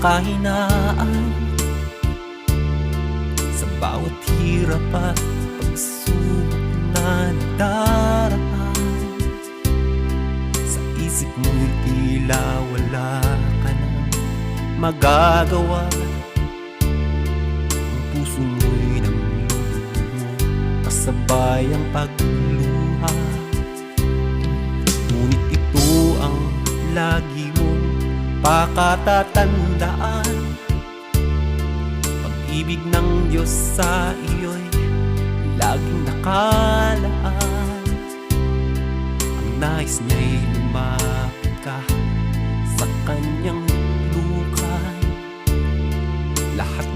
kahinaan? Sa bawat hirap at pagsubok na nadaraan Sa isip mo'y tila wala ka nang magagawa. Ang puso mo'y namlulumo Kasabay ang pagluha. Ngunit ito ang lagi pakatatandaan Pag-ibig ng Diyos sa iyo'y laging nakalaan. Ang nais niya'y kanyang